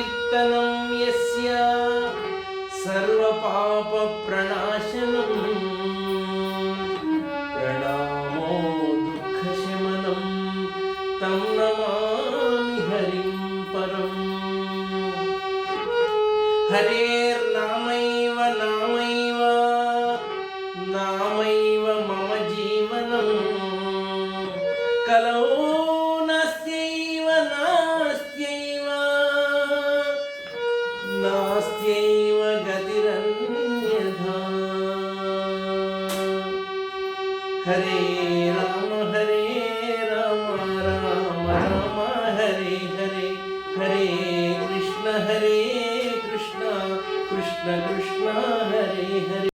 कीर्तनं यस्य सर्वपापप्रणाशनम्। प्रणामो दुःखशमनं तं नमामि हरिं परम्। हरेर्नामैव नामैव नामैव मा హరే కృష్ణ కృష్ణ కృష్ణ హరే హరే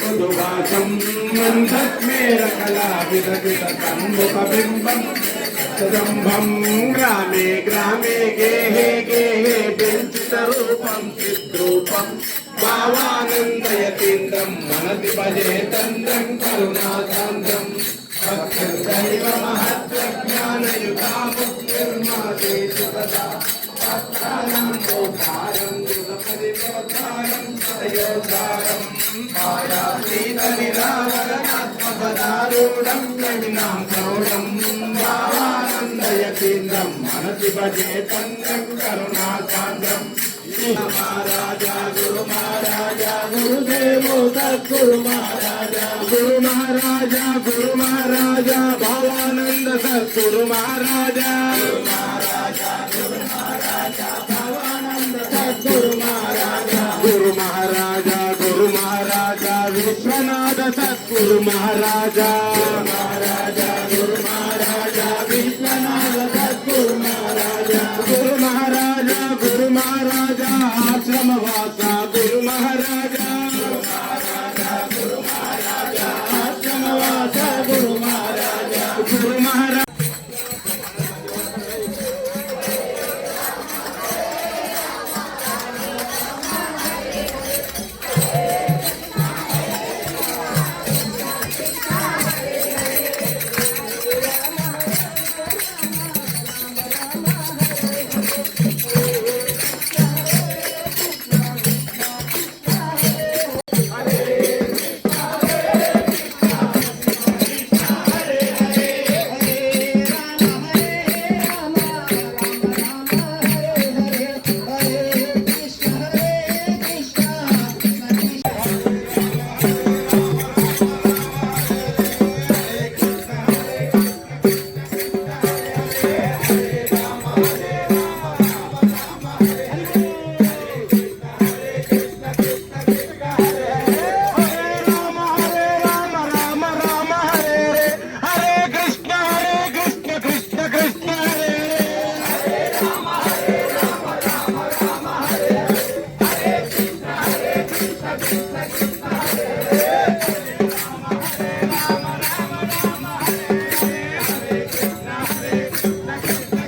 మధువాసం మందస్మేరకలావిదవితమ్ముఖబింబం సదంభం గ్రామే గ్రామే గేహే గేహే పెంచితరూపం చిద్రూపం భావానందయతీంద్రం మనది భజే తంద్రం మహత్వ జ్ఞానయుగా మహత్వజ్ఞానయుగాముక్తిర్మాదే సుపదా భక్తానాం గోపారం యుగపరివోద్ధారం సదయోద్ధారం మాయాతీతనిరావరణాత్మపదారూఢం నమినాం కరుణం భావానందయతీంద్రం మనసి భజే తంద్రం కరుణాసాంద్రం మహారాజా గురు మహారాజా గురుదేవో సద్గురు మహారాజా గురు మహారాజా గురు మహారాజా భావానంద సద్గురు మహారాజా. సద్గురు మహారాజా. back.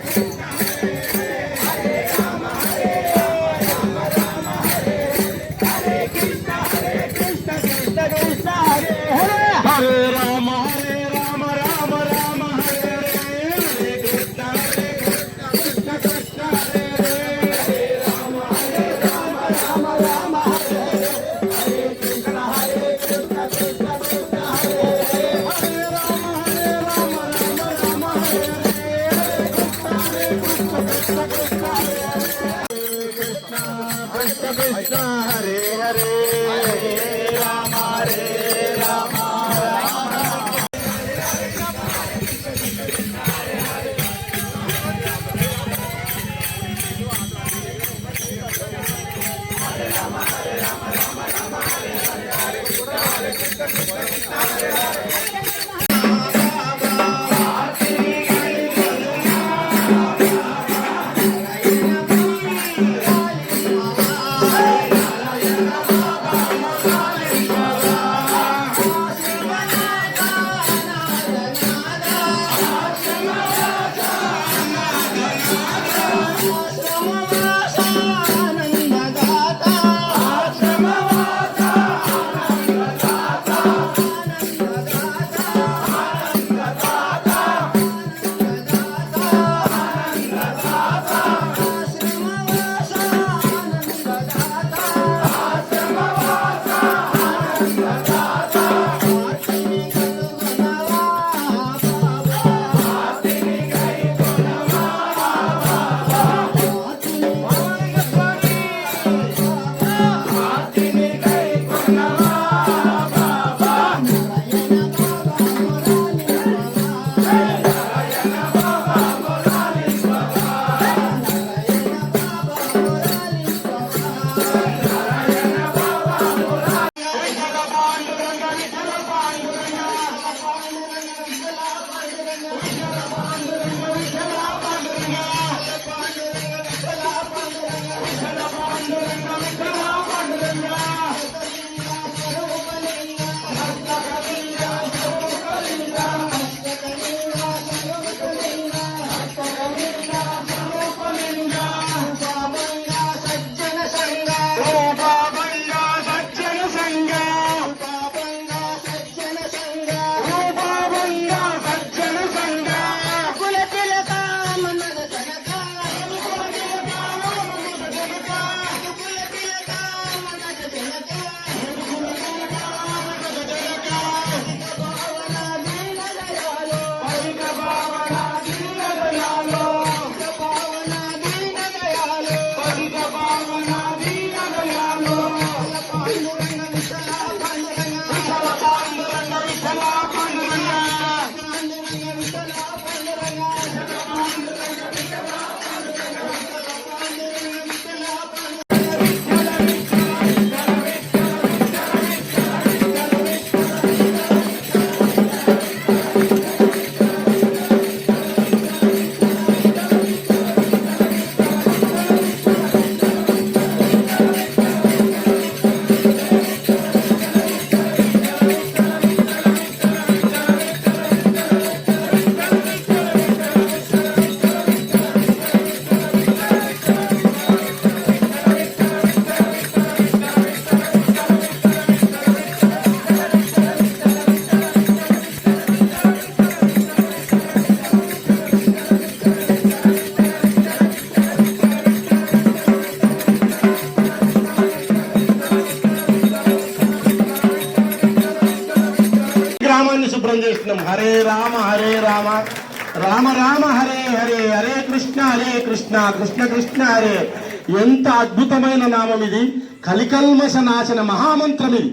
హరే హరే హరే కృష్ణ హరే కృష్ణ కృష్ణ కృష్ణ హరే. ఎంత అద్భుతమైన నామం ఇది. కలికల్మష నాశన మహామంత్రం ఇది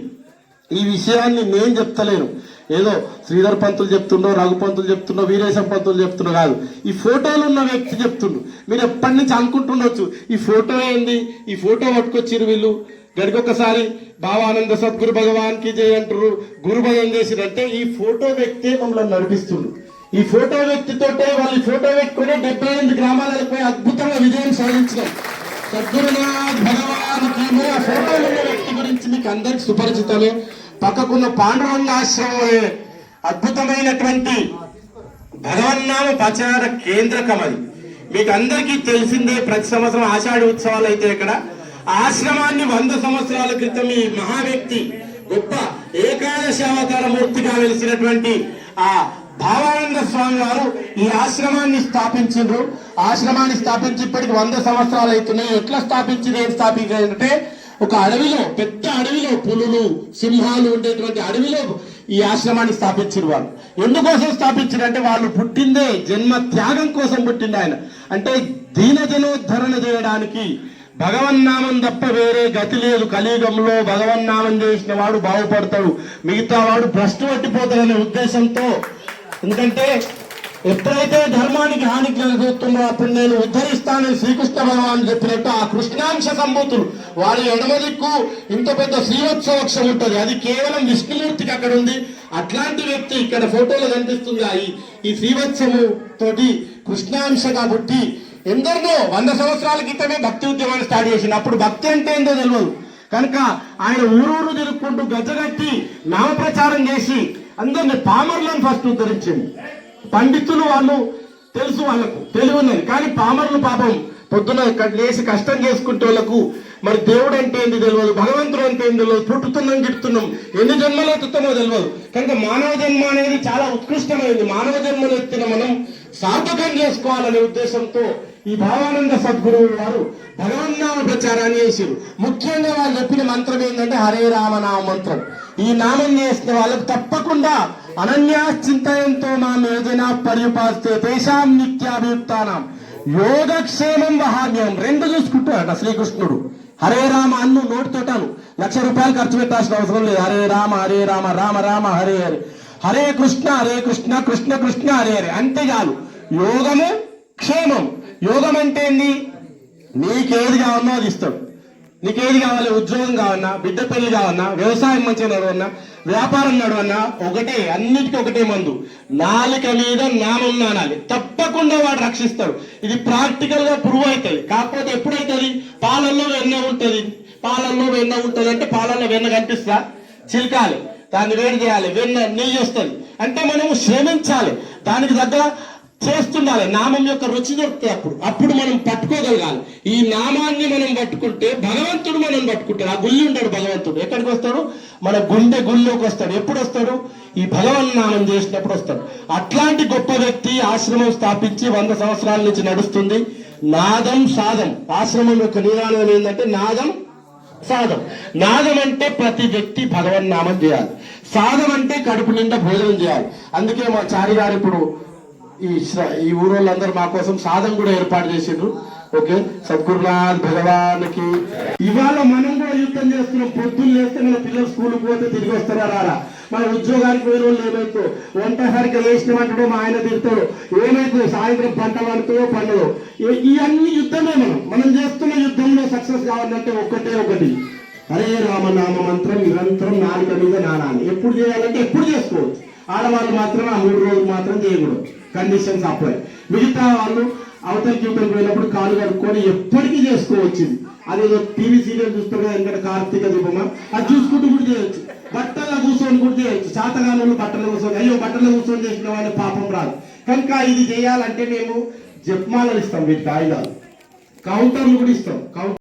ఈ విషయాన్ని నేను చెప్తలేను. ఏదో శ్రీధర్ పంతులు చెప్తుండో రఘు పంతులు చెప్తుండో వీరేశం పంతులు చెప్తుండో కాదు. ఈ ఫోటోలు ఉన్న వ్యక్తి చెప్తుండు. మీరు ఎప్పటి నుంచి అనుకుంటుండొచ్చు ఈ ఫోటో ఏంది? ఈ ఫోటో పట్టుకొచ్చిరు వీళ్ళు. గడికొకసారి భావానంద సద్గురు భగవాన్కి జయ అంటారు గురు భయం చేసిరంటే ఈ ఫోటో వ్యక్తే మమ్మల్ని నడిపిస్తుండు. ఈ ఫోటో వ్యక్తితోటే వాళ్ళు ఫోటో పెట్టుకుని డెబ్బై ఎనిమిది గ్రామాలకు పోయి అద్భుతంగా విజయం సాధించినాం సద్గురునాథ్ భగవాన్కి ఆ ఫోటో ఉన్న వ్యక్తి గురించి మీకు అందరికి సుపరిచితమే. పక్కకున్న పాండురంగ ఆశ్రమం అద్భుతమైనటువంటి భగవన్నామ ప్రచార కేంద్రకం అది. మీకు అందరికీ తెలిసిందే ప్రతి సంవత్సరం ఆషాఢ ఉత్సవాలు అయితే ఇక్కడ. ఆశ్రమాన్ని వంద సంవత్సరాల క్రితం ఈ మహా వ్యక్తి గొప్ప ఏకాదశి అవతార మూర్తిగా వెలిసినటువంటి ఆ భావానంద స్వామి వారు ఈ ఆశ్రమాన్ని స్థాపించిండ్రు. ఆశ్రమాన్ని స్థాపించి ఇప్పటికి వంద సంవత్సరాలు అవుతున్నాయి. ఎట్లా స్థాపించింది ఏం స్థాపించారంటే ఒక అడవిలో పెద్ద అడవిలో పులులు సింహాలు ఉండేటువంటి అడవిలో ఈ ఆశ్రమాన్ని స్థాపించిన వారు ఎందుకోసం స్థాపించారు అంటే వాళ్ళు పుట్టిందే జన్మ త్యాగం కోసం పుట్టింది ఆయన. అంటే దీనజనోద్ధరణ చేయడానికి భగవన్నామం తప్ప వేరే గతి లేదు. కలియుగంలో భగవన్నామం చేసిన వాడు బాగుపడతాడు. మిగతా వాడు భ్రష్టు పట్టిపోతాడనే ఉద్దేశంతో ఎందుకంటే ఎప్పుడైతే ధర్మానికి హాని కలుగుతుందో అప్పుడు నేను ఉద్ధరిస్తానని శ్రీకృష్ణ భగవాన్ చెప్పినట్టు ఆ కృష్ణాంశ సంభూతులు వారి ఎడమ దిక్కు ఇంత పెద్ద శ్రీవత్సవక్షం ఉంటుంది. అది కేవలం విష్ణుమూర్తికి అక్కడ ఉంది. అట్లాంటి వ్యక్తి ఇక్కడ ఫోటోలో కనిపిస్తుంది. ఆ ఈ- ఈ శ్రీవత్సము తోటి కృష్ణాంశగా పుట్టి ఎందరినో వంద సంవత్సరాల క్రితమే భక్తి ఉద్యమాన్ని స్టార్ట్ చేసింది అప్పుడు భక్తి అంటే ఏందో తెలియదు కనుక ఆయన ఊరూరు తిరుక్కుంటూ గజగట్టి నామప్రచారం చేసి అందరిని పామర్లను ఫస్ట్ ఉద్ధరించింది. పండితులు వాళ్ళు తెలుసు వాళ్ళకు తెలివి ఉన్నది. కానీ పామరులు పాపం పొద్దున లేచి కష్టం చేసుకుంటే వాళ్ళకు మరి దేవుడు అంటే ఏంది తెలియదు భగవంతుడు అంటే ఏంది తెలియదు పుట్టుతున్నాం గిట్టుతున్నాం ఎన్ని జన్మలు ఎత్తుతామో తెలియదు కనుక మానవ జన్మ అనేది చాలా ఉత్కృష్టమైంది. మానవ జన్మలు ఎత్తిన మనం సార్థకం చేసుకోవాలనే ఉద్దేశంతో ఈ భావానంద సద్గురువు వారు భగవన్న ప్రచారాన్ని చేసారు ముఖ్యంగా వాళ్ళు చెప్పిన మంత్రం ఏంటంటే హరే రామనామ మంత్రం. ఈ నామం చేసిన వాళ్ళకు తప్పకుండా అనన్యా చింతయంతో మా యోజన పర్యుపాస్తే దేశాం నిత్యాభియుక్తానం. యోగక్షేమం వహామ్యం. రెండు చూసుకుంటాడట శ్రీకృష్ణుడు. హరే రామ అన్ను నోటితోటాను. లక్ష రూపాయలు ఖర్చు పెట్టాల్సిన అవసరం లేదు. హరే రామ హరే రామ రామ రామ హరే హరే. హరే కృష్ణ హరే కృష్ణ కృష్ణ కృష్ణ హరే హరే. అంతే చాలు. యోగము క్షేమం. యోగం అంటే ఏంది? నీకేది కావాలో అది ఇస్తాడు నీకేది కావాలి? ఉద్యోగం కావన్నా బిడ్డ పెళ్ళి కావన్నా వ్యవసాయం మంచిగా నడవన్నా వ్యాపారం నడవన్నా ఒకటే అన్నిటికీ ఒకటే మందు. నాలుక మీద నామం నానాలి తప్పకుండా వాడు రక్షిస్తాడు. ఇది ప్రాక్టికల్గా ప్రూవ్ అవుతుంది. కాకపోతే ఎప్పుడైతుంది పాలల్లో వెన్న ఉంటుంది. పాలల్లో వెన్న ఉంటది అంటే పాలల్లో వెన్న కనిపిస్తా? చిలకాలి. దాన్ని వేడి చేయాలి. వెన్న నెయ్యి వస్తుంది అంటే మనము శ్రమించాలి. దానికి తగ్గ చేస్తుండాలి. నామం యొక్క రుచి దొరుకుతాయి అప్పుడు. అప్పుడు మనం పట్టుకోగలగాలి. ఈ నామాన్ని మనం పట్టుకుంటే భగవంతుడు మనం పట్టుకుంటాడు. ఆ గుళ్ళు ఉంటాడు భగవంతుడు. ఎక్కడికి వస్తాడు? మన గుండె గుళ్ళోకి వస్తాడు. ఎప్పుడు వస్తాడు? ఈ భగవన్ నామం చేసినప్పుడు వస్తాడు. అట్లాంటి గొప్ప వ్యక్తి ఆశ్రమం స్థాపించి వంద సంవత్సరాల నుంచి నడుస్తుంది. నాదం సాధం ఆశ్రమం యొక్క నినాదం ఏంటంటే నాదం సాధం నాదం అంటే ప్రతి వ్యక్తి భగవన్ నామం చేయాలి. సాధం అంటే కడుపు నిండా భోజనం చేయాలి. అందుకే మా చారి గారు ఇప్పుడు ఈ శ్ర- ఈ ఊరోళ్ళందరూ మా కోసం సాధన కూడా ఏర్పాటు చేసిండ్రు. ఓకే? సద్గురునాథ్ భగవాన్కి. ఇవాళ మనం కూడా యుద్ధం చేస్తున్నాం. పొద్దున్న లేస్తే మన పిల్లలు స్కూల్ పోతే తిరిగి వస్తారా రారా? మన ఉద్యోగానికి పోయిన వాళ్ళు ఏమైతే వంట సరిగ్గా వేసినామంటాడో మా ఆయన తిడతాడు. ఏమైతే సాయంత్రం పంట పండుతాయో పండుగో ఇవన్నీ యుద్ధమే మనం. మనం చేస్తున్న యుద్ధంలో సక్సెస్ కావాలంటే ఒక్కటే ఒకటి. హరే రామనామ మంత్రం నిరంతరం నాలుక మీద నానాన్ని ఎప్పుడు చేయాలంటే ఎప్పుడు చేసుకోవచ్చు? ఆడవాళ్ళు మాత్రం ఆ మూడు రోజులు మాత్రం చేయకూడదు. కండిషన్స్ అప్లై మిగతా వాళ్ళు అవతల యువతలకు పోయినప్పుడు కాలు కడుక్కొని ఎప్పటికీ చేసుకోవచ్చింది. అదేదో టీవీ సీరియల్ చూస్తారు కదా ఇంకా కార్తీక దీపమా అది చూసుకుంటూ కూడా చేయొచ్చు. బట్టల కూర్చొని కూడా చేయొచ్చు. శాతగానంలో బట్టలు కూర్చొని అయ్యో బట్టలు కూర్చొని చేసిన వాళ్ళ పాపం రాదు. కనుక ఇది చేయాలంటే మేము జప్మాలలు ఇస్తాం వీటికి ఆయుధాలు కౌంటర్లు కూడా ఇస్తాం. కౌంటర్